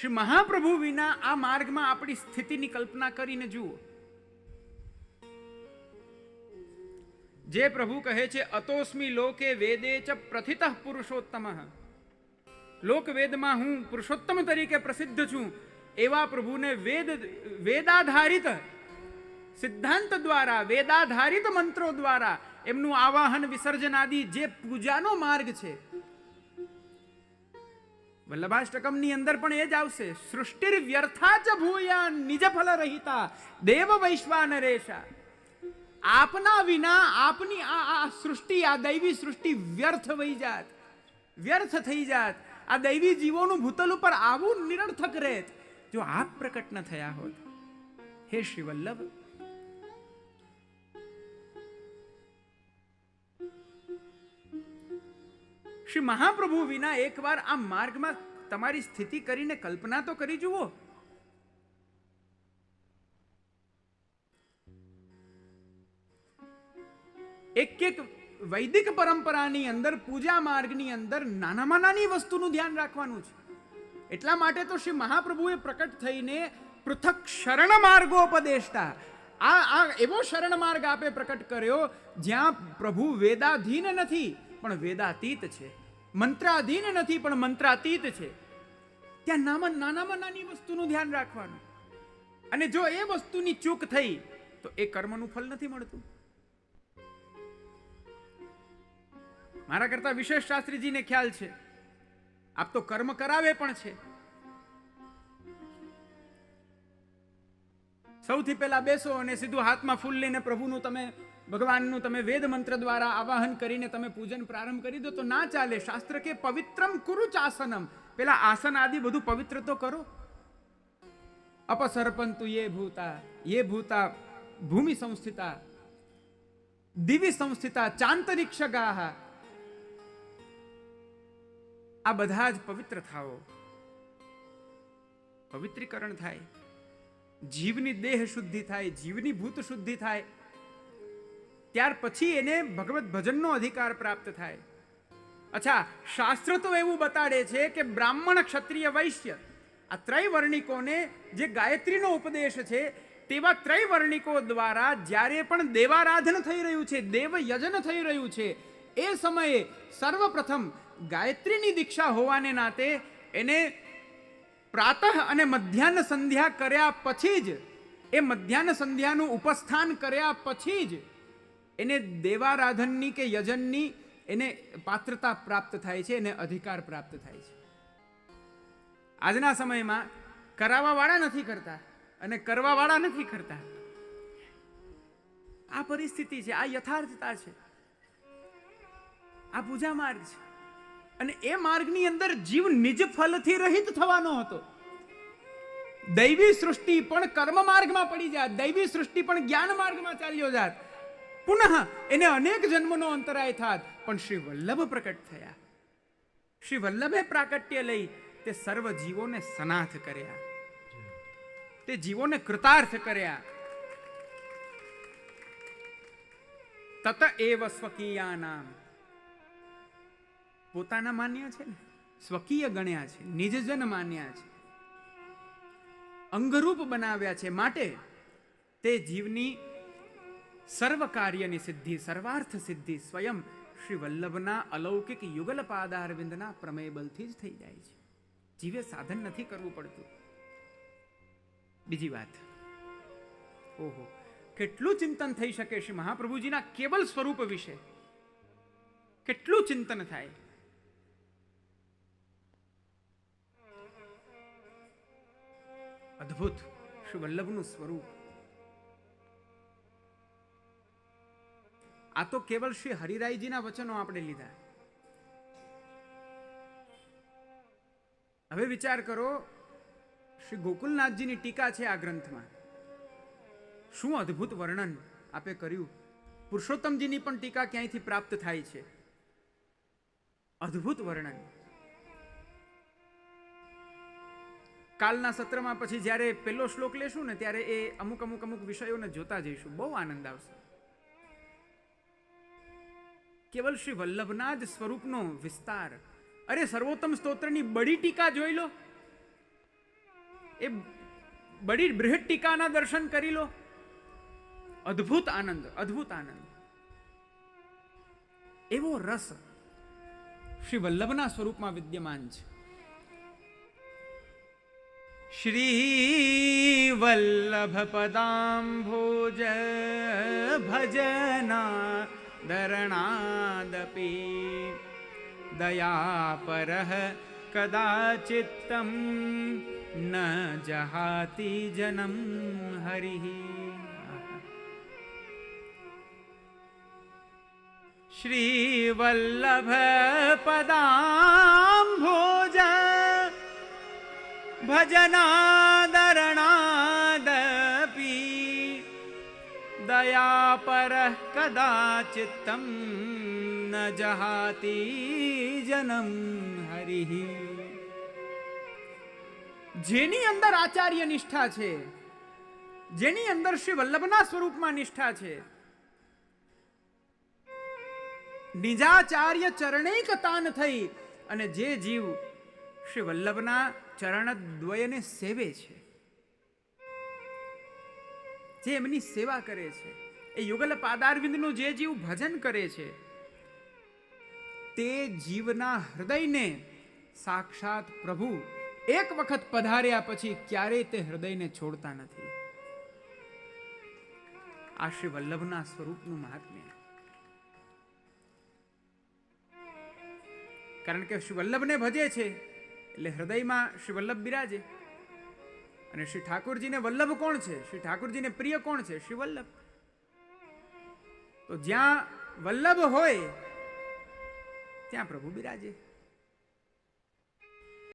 શ્રી મહાપ્રભુ વિના આ માર્ગમાં આપણી સ્થિતિની કલ્પના કરીને જુઓ. જે પ્રભુ કહે છે, અતોસ્મી લોકે વેદે ચ પ્રથિત પુરુષોત્તમ. લોક વેદમાં હું પુરુષોત્તમ તરીકે પ્રસિદ્ધ છું, એવા પ્રભુને વેદ, વેદાધારિત સિદ્ધાંત દ્વારા, વેદાધારિત મંત્રો દ્વારા એમનું આવાહન વિસર્જન આદિ જે પૂજાનો માર્ગ છે વલ્લભાષ્ટકમની અંદર પણ એ જ આવશે. સૃષ્ટિર વ્યર્થા જ ભૂયા નિજ ફલ રહિતા દેવ વૈશ્વાનરેશા આપના વિના આપની આ આ સૃષ્ટિ, આ દૈવી સૃષ્ટિ વ્યર્થ વહી જાત. વ્યર્થ થઈ જાત. આ દૈવી જીવોનું ભૂતલ ઉપર આવું નિરર્થક રહેત. જો આપ પ્રકટ ન થયા હોત, હે શ્રી વલ્લભ શ્રી મહાપ્રભુ વિના એકવાર આ માર્ગમાં તમારી સ્થિતિ કરીને કલ્પના તો કરી જુઓ. એક એક વૈદિક પરંપરાની અંદર, પૂજા માર્ગની અંદર નાનામાં નાની વસ્તુનું ધ્યાન રાખવાનું છે. એટલા માટે તો શ્રી મહાપ્રભુએ પ્રકટ થઈને પૃથક શરણ માર્ગો ઉપદેશતા. આ આ એવો શરણ માર્ગ આપે પ્રકટ કર્યો જ્યાં પ્રભુ વેદાધીન નથી, પણ વેદાતીત છે. મંત્રાધીન નથી, પણ મંત્રાતીત છે. ત્યાં નામાં નાનામાં નાની વસ્તુનું ધ્યાન રાખવાનું. અને જો એ વસ્તુની ચૂક થઈ, તો એ કર્મનું ફળ નથી મળતું. મારા કરતા વિશેષ શાસ્ત્રીજીને ખ્યાલ છે. આપ તો કર્મ કરાવે પણ છે. સૌથી પહેલા બેસો અને સીધું હાથમાં ફૂલ લઈને પ્રભુનું તમે ભગવાનનું તમે વેદ મંત્ર દ્વારા આવાહન કરીને તમે પૂજન પ્રારંભ કરી દો તો ના ચાલે. શાસ્ત્ર કે પવિત્રમ કુરુચ આસનમ પેલા આસન આદિ બધું પવિત્ર તો કરો. અપસર્પંતુ યે ભૂતા યે ભૂતા ભૂમિ સંસ્થિતા, દિવી સંસ્થિતા ચાંતરિક્ષ ગાહા આ બધા જ પવિત્ર થાઓ. પવિત્રીકરણ થાય. જીવની દેહ શુદ્ધિ થાય, જીવની ભૂત શુદ્ધિ થાય. ત્યાર પછી એને ભગવત ભજનનો અધિકાર પ્રાપ્ત થાય. અચ્છા, શાસ્ત્ર તો એવું બતાડે છે કે બ્રાહ્મણ ક્ષત્રિય વૈશ્ય, આ ત્રૈવર્ણિકોને જે ગાયત્રીનો ઉપદેશ છે, તેવા ત્રૈવર્ણિકો દ્વારા જ્યારે પણ દેવારાધન થઈ રહ્યું છે દેવ યજન થઈ રહ્યું છે, એ સમયે સર્વપ્રથમ ગાયત્રીની દીક્ષા હોવાને નાતે એને પ્રાતઃ અને મધ્યાહન સંધ્યા કર્યા પછી જ, એ મધ્યાહન સંધ્યાનું ઉપસ્થાન કર્યા પછી જ એને દેવારાધનની કે યજનની એને પાત્રતા પ્રાપ્ત થાય છે, એને અધિકાર પ્રાપ્ત થાય છે. આજના સમયમાં કરાવવાવાળા નથી કરતા અને કરવાવાળા નથી કરતા. આ પરિસ્થિતિ છે, આ યથાર્થતા છે. આ પૂજા માર્ગ છે. અને એ માર્ગની અંદર જીવ નિજ ફલથી રહિત થવાનો હતો. દૈવી સૃષ્ટિ પણ કર્મ માર્ગમાં પડી જાત, દૈવી સૃષ્ટિ પણ જ્ઞાન માર્ગમાં ચાલ્યો જાત. પુનઃ એને અનેક જન્મનો અંતરાય થાત. પણ શ્રી વલ્લભ પ્રકટ થયા. શ્રી વલ્લભે પ્રાકટ્ય લઈ તે સર્વ જીવોને સનાથ કર્યા. તે જીવોને કૃતાર્થ કર્યા. તત એવ સ્વકીયા નામ પોતાના માન્ય છે ને? સ્વકીય ગણ્યા છે. નિજજન માન્યા છે. અંગરૂપ બનાવ્યા છે. માટે તે જીવની સર્વ કાર્યની સિદ્ધિ સર્વાર્થ સિદ્ધિ સ્વયં શ્રી વલ્લભના અલૌકિક યુગલ પાદારવિંદના પ્રમેય જ થઈ જાય છે જીવે સાધન નથી કરવું પડતું બીજી વાત ઓહો કેટલું ચિંતન થઈ શકે શ્રી મહાપ્રભુજીના કેવલ સ્વરૂપ વિશે કેટલું ચિંતન થાય અદ્ભુત શ્રી વલ્લભનું સ્વરૂપ આ તો કેવલ શ્રી હરિરાયજીના વચનો આપણે લીધા. હવે વિચાર કરો, શ્રી ગોકુલનાથજીની ટીકા છે આ ગ્રંથમાં. શું અદ્ભુત વર્ણન આપે કર્યું? પુરુષોત્તમજીની પણ ટીકા ક્યાંયથી પ્રાપ્ત થાય છે? અદ્ભુત વર્ણન. કાલના સત્રમાં પછી જ્યારે પહેલો શ્લોક લેશું ને ત્યારે એ અમુક અમુક અમુક વિષયોને જોતા જઈશું. બહુ આનંદ આવશે. કેવલ શ્રી વલ્લભના જ સ્વરૂપનો વિસ્તાર. અરે સર્વોત્તમ સ્તોત્રની બડી ટીકા જોઈ લો. એ બડી બૃહદ ટીકાના દર્શન કરી લો. અદ્ભુત આનંદ અદ્ભુત આનંદ. એવો રસ શ્રી વલ્લભના સ્વરૂપમાં વિદ્યમાન છે. શ્રી વલ્લભ પદાંભોજ ભજના धरणादपि दयापरः कदाचित्तं न जहाति जनं हरिः। श्रीवल्लभपदाम्भोज भोज પર કદાચિત્તમ ન જહાતિ જનમ હરિ જેની અંદર આચાર્ય નિષ્ઠા છે જેની અંદર શ્રી વલ્લભના સ્વરૂપમાં નિષ્ઠા છે નિજાચાર્ય ચરણે તાન થઈ અને જે જીવ શ્રી વલ્લભના ચરણ દ્વયને સેવે છે જે એમની સેવા કરે છે એ યુગલ પાદારવિંદનું જે જીવ ભજન કરે છે, તે જીવના હૃદયને સાક્ષાત પ્રભુ એક વખત પધાર્યા પછી ક્યારેય તે હૃદયને છોડતા નથી. આ શ્રી વલ્લભના સ્વરૂપનું મહાત્મ્ય. કારણ કે શ્રી વલ્લભને ભજે છે, એટલે હૃદયમાં શ્રી વલ્લભ બિરાજે. અને શ્રી ઠાકોરજીને વલ્લભ કોણ છે? શ્રી ઠાકોરજીને પ્રિય કોણ છે? શ્રી વલ્લભ. તો જ્યાં વલ્લભ હોય ત્યાં પ્રભુ બિરાજે.